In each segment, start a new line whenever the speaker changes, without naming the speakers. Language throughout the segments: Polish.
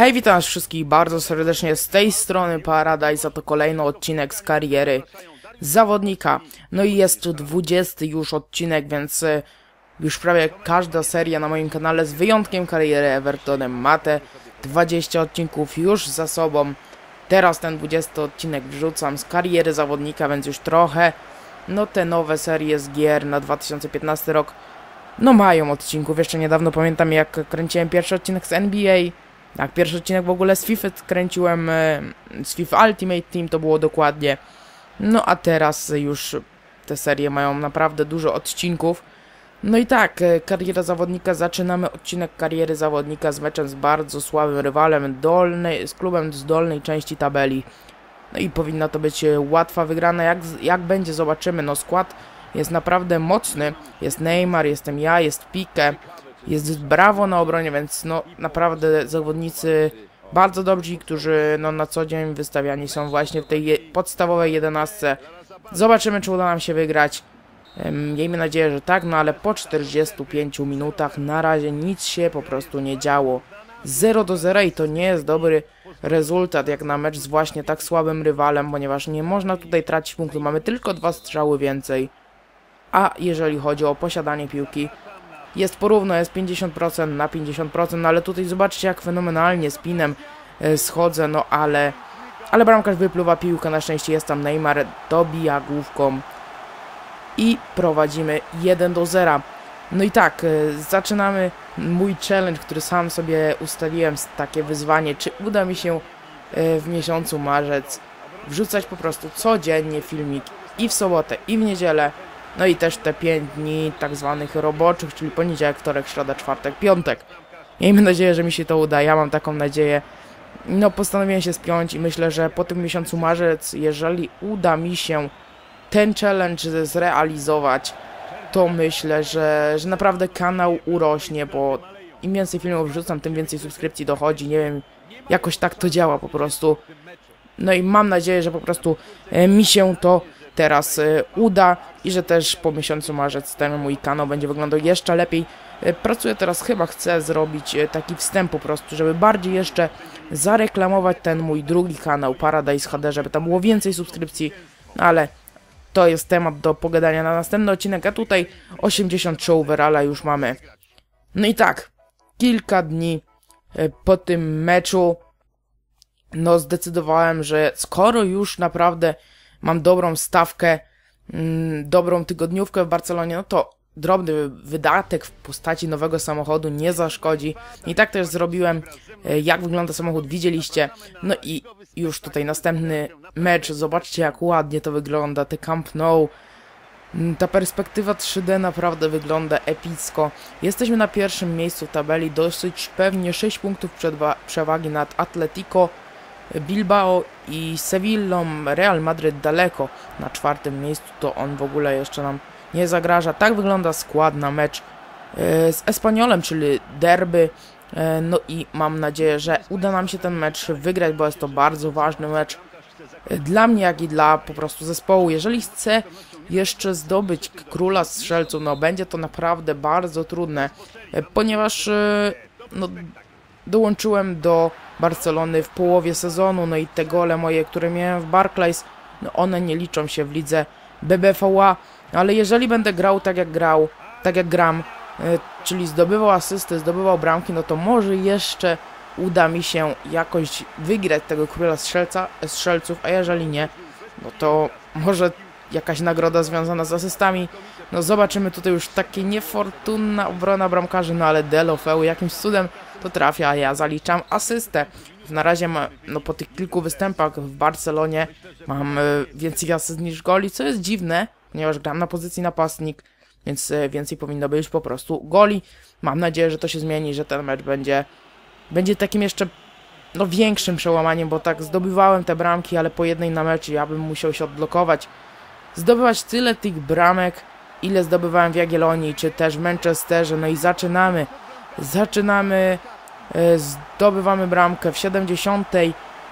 Hej, witam was wszystkich bardzo serdecznie z tej strony Paradise, a to kolejny odcinek z kariery zawodnika. No i jest to 20 już odcinek, więc e, już prawie każda seria na moim kanale z wyjątkiem kariery Evertonem ma te 20 odcinków już za sobą. Teraz ten 20 odcinek wrzucam z kariery zawodnika, więc już trochę, no te nowe serie z gier na 2015 rok, no mają odcinków. Jeszcze niedawno pamiętam jak kręciłem pierwszy odcinek z NBA, tak, pierwszy odcinek w ogóle z FIFA kręciłem, e, z FIFA Ultimate Team to było dokładnie. No a teraz już te serie mają naprawdę dużo odcinków. No i tak, e, kariera zawodnika, zaczynamy odcinek kariery zawodnika z meczem z bardzo słabym rywalem, dolnej, z klubem z dolnej części tabeli. No i powinna to być e, łatwa wygrana, jak, jak będzie zobaczymy, no skład jest naprawdę mocny, jest Neymar, jestem ja, jest Pique, jest brawo na obronie, więc no naprawdę zawodnicy bardzo dobrzy, którzy no na co dzień wystawiani są właśnie w tej je podstawowej jedenastce. Zobaczymy, czy uda nam się wygrać. Miejmy nadzieję, że tak, no ale po 45 minutach na razie nic się po prostu nie działo. 0 do 0 i to nie jest dobry rezultat jak na mecz z właśnie tak słabym rywalem, ponieważ nie można tutaj tracić punktu. Mamy tylko dwa strzały więcej. A jeżeli chodzi o posiadanie piłki, jest porówno, jest 50% na 50%, no ale tutaj zobaczcie jak fenomenalnie spinem e, schodzę, no ale ale bramkarz wypluwa piłkę, na szczęście jest tam Neymar, dobija główką i prowadzimy 1 do 0. No i tak, e, zaczynamy mój challenge, który sam sobie ustaliłem, takie wyzwanie, czy uda mi się e, w miesiącu marzec wrzucać po prostu codziennie filmik i w sobotę, i w niedzielę, no i też te 5 dni tak zwanych roboczych, czyli poniedziałek, wtorek, środa, czwartek, piątek. Miejmy nadzieję, że mi się to uda, ja mam taką nadzieję. No postanowiłem się spiąć i myślę, że po tym miesiącu marzec, jeżeli uda mi się ten challenge zrealizować, to myślę, że, że naprawdę kanał urośnie, bo im więcej filmów wrzucam, tym więcej subskrypcji dochodzi, nie wiem, jakoś tak to działa po prostu. No i mam nadzieję, że po prostu e, mi się to teraz e, uda i że też po miesiącu marzec ten mój kanał będzie wyglądał jeszcze lepiej. E, pracuję teraz, chyba chcę zrobić taki wstęp po prostu, żeby bardziej jeszcze zareklamować ten mój drugi kanał Paradise HD, żeby tam było więcej subskrypcji, no ale to jest temat do pogadania na następny odcinek, a tutaj 83 overalla już mamy. No i tak, kilka dni po tym meczu no zdecydowałem, że skoro już naprawdę mam dobrą stawkę, mm, dobrą tygodniówkę w Barcelonie, no to drobny wydatek w postaci nowego samochodu nie zaszkodzi. I tak też zrobiłem, e, jak wygląda samochód, widzieliście. No i już tutaj następny mecz, zobaczcie jak ładnie to wygląda, te Camp Nou. Mm, ta perspektywa 3D naprawdę wygląda epicko. Jesteśmy na pierwszym miejscu w tabeli, dosyć pewnie 6 punktów przewagi nad Atletico Bilbao i Sevillą, Real Madrid daleko na czwartym miejscu, to on w ogóle jeszcze nam nie zagraża. Tak wygląda skład na mecz e, z Espaniolem, czyli derby. E, no i mam nadzieję, że uda nam się ten mecz wygrać, bo jest to bardzo ważny mecz e, dla mnie, jak i dla po prostu zespołu. Jeżeli chcę jeszcze zdobyć króla strzelców, no będzie to naprawdę bardzo trudne, ponieważ no, dołączyłem do Barcelony w połowie sezonu, no i te gole moje, które miałem w Barclays, no one nie liczą się w lidze BBVA, ale jeżeli będę grał tak jak grał, tak jak gram, e, czyli zdobywał asysty, zdobywał bramki, no to może jeszcze uda mi się jakoś wygrać tego króla strzelca, strzelców, a jeżeli nie, no to może jakaś nagroda związana z asystami. No zobaczymy tutaj już takie niefortunna obrona bramkarzy, no ale Delofeu jakimś cudem to trafia, a ja zaliczam asystę. Na razie ma, no po tych kilku występach w Barcelonie mam y, więcej asyst niż goli, co jest dziwne, ponieważ gram na pozycji napastnik, więc y, więcej powinno być po prostu goli. Mam nadzieję, że to się zmieni, że ten mecz będzie, będzie takim jeszcze no większym przełamaniem, bo tak zdobywałem te bramki, ale po jednej na meczu ja bym musiał się odblokować. Zdobywać tyle tych bramek, ile zdobywałem w Jagiellonii, czy też w Manchesterze, no i zaczynamy Zaczynamy, e, zdobywamy bramkę w 70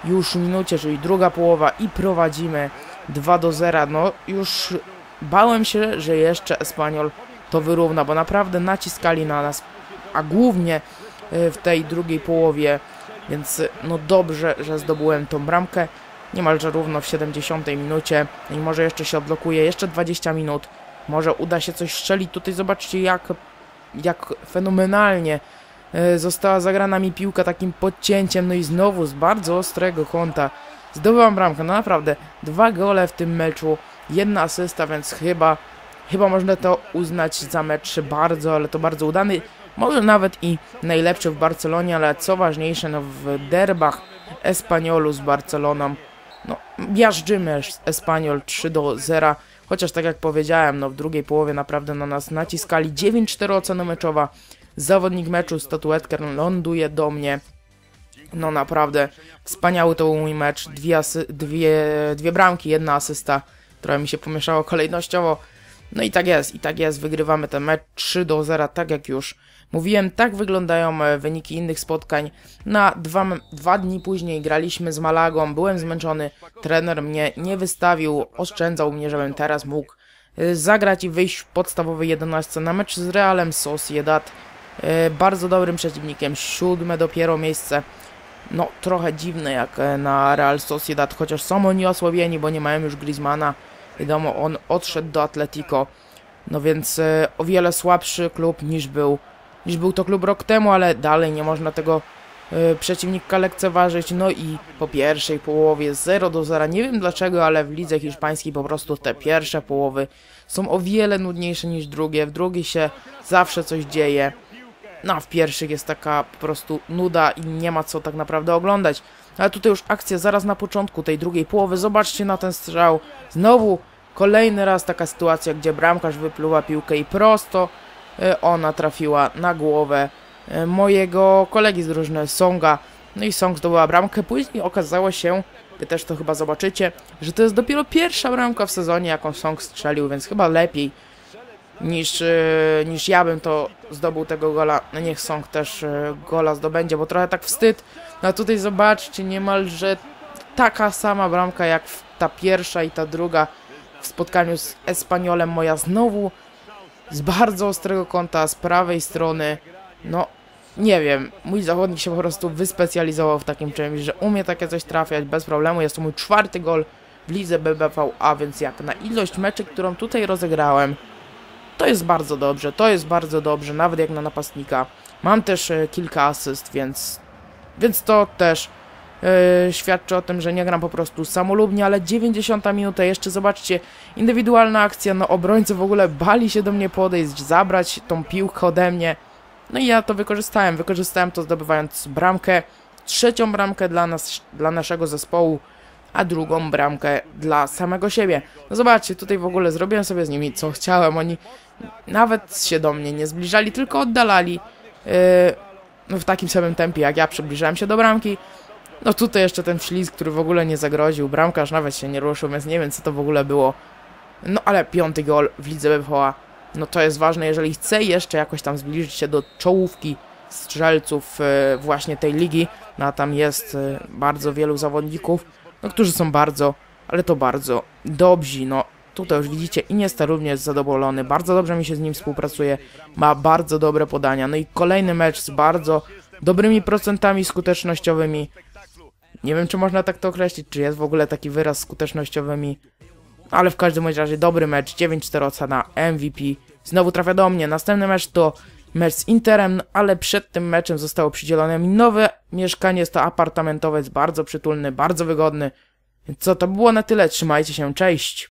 już minucie, czyli druga połowa i prowadzimy 2 do 0. No już bałem się, że jeszcze Espanyol to wyrówna, bo naprawdę naciskali na nas, a głównie e, w tej drugiej połowie Więc y, no dobrze, że zdobyłem tą bramkę. Niemalże równo w 70 minucie. I może jeszcze się odblokuje, jeszcze 20 minut. Może uda się coś strzelić. Tutaj zobaczcie jak, jak fenomenalnie e, została zagrana mi piłka takim podcięciem. No i znowu z bardzo ostrego kąta zdobyłam bramkę. No naprawdę, dwa gole w tym meczu, jedna asysta, więc chyba, chyba można to uznać za mecz bardzo, ale to bardzo udany. Może nawet i najlepszy w Barcelonie, ale co ważniejsze, no w derbach Espaniolu z Barceloną, no miażdżymy Espaniol 3 do 0. Chociaż tak jak powiedziałem, no w drugiej połowie naprawdę na nas naciskali 9-4 ocena meczowa. Zawodnik meczu, statuetkę ląduje do mnie. No naprawdę, wspaniały to był mój mecz. Dwie, dwie, dwie bramki, jedna asysta. Trochę mi się pomieszało kolejnościowo. No i tak jest, i tak jest. Wygrywamy ten mecz 3 do 0, tak jak już mówiłem. Tak wyglądają e, wyniki innych spotkań. Na dwa, dwa dni później graliśmy z Malagą. Byłem zmęczony. Trener mnie nie wystawił. Oszczędzał mnie, żebym teraz mógł e, zagrać i wyjść w podstawowej 11 na mecz z Realem Sociedad. E, bardzo dobrym przeciwnikiem. Siódme dopiero miejsce no trochę dziwne jak na Real Sociedad, chociaż są oni osłabieni, bo nie mają już Griezmana. Wiadomo, on odszedł do Atletico, no więc o wiele słabszy klub niż był, niż był to klub rok temu, ale dalej nie można tego e, przeciwnika lekceważyć. No i po pierwszej połowie 0 do 0, nie wiem dlaczego, ale w lidze hiszpańskiej po prostu te pierwsze połowy są o wiele nudniejsze niż drugie. W drugiej się zawsze coś dzieje. No, w pierwszych jest taka po prostu nuda i nie ma co tak naprawdę oglądać. Ale tutaj już akcja zaraz na początku tej drugiej połowy. Zobaczcie na ten strzał. Znowu kolejny raz taka sytuacja, gdzie bramkarz wypluwa piłkę i prosto ona trafiła na głowę e, mojego kolegi z drużyny Songa. No i Song zdobyła bramkę. Później okazało się, wy też to chyba zobaczycie, że to jest dopiero pierwsza bramka w sezonie, jaką Song strzelił, więc chyba lepiej niż, yy, niż ja bym to zdobył tego gola. No niech Song też gola zdobędzie, bo trochę tak wstyd. No a tutaj zobaczcie, niemalże taka sama bramka jak ta pierwsza i ta druga w spotkaniu z Espaniolem. Moja znowu z bardzo ostrego kąta, z prawej strony. No, nie wiem, mój zawodnik się po prostu wyspecjalizował w takim czymś, że umie takie coś trafiać bez problemu. Jest to mój czwarty gol w lidze BBVA, więc jak na ilość meczy, którą tutaj rozegrałem, to jest bardzo dobrze, to jest bardzo dobrze, nawet jak na napastnika. Mam też e, kilka asyst, więc, więc to też e, świadczy o tym, że nie gram po prostu samolubnie, ale 90 minuta, jeszcze zobaczcie, indywidualna akcja, no obrońcy w ogóle bali się do mnie podejść, zabrać tą piłkę ode mnie. No i ja to wykorzystałem, wykorzystałem to zdobywając bramkę, trzecią bramkę dla nas, dla naszego zespołu, a drugą bramkę dla samego siebie. No zobaczcie, tutaj w ogóle zrobiłem sobie z nimi co chciałem, oni nawet się do mnie nie zbliżali, tylko oddalali yy, w takim samym tempie, jak ja przybliżałem się do bramki. No tutaj jeszcze ten ślizg, który w ogóle nie zagroził, bramkarz nawet się nie ruszył, więc nie wiem co to w ogóle było. No ale piąty gol w lidze BVA, no to jest ważne, jeżeli chce jeszcze jakoś tam zbliżyć się do czołówki strzelców yy, właśnie tej ligi, no a tam jest yy, bardzo wielu zawodników, no którzy są bardzo, ale to bardzo dobrzy, no Tutaj już widzicie, Iniesta również jest zadowolony, bardzo dobrze mi się z nim współpracuje, ma bardzo dobre podania. No i kolejny mecz z bardzo dobrymi procentami skutecznościowymi. Nie wiem, czy można tak to określić, czy jest w ogóle taki wyraz skutecznościowymi. Ale w każdym razie dobry mecz, 9-4 ocena, MVP. Znowu trafia do mnie. Następny mecz to mecz z Interem, ale przed tym meczem zostało przydzielone mi nowe mieszkanie. Jest to apartamentowe, jest bardzo przytulny, bardzo wygodny. Co, to było na tyle. Trzymajcie się, cześć!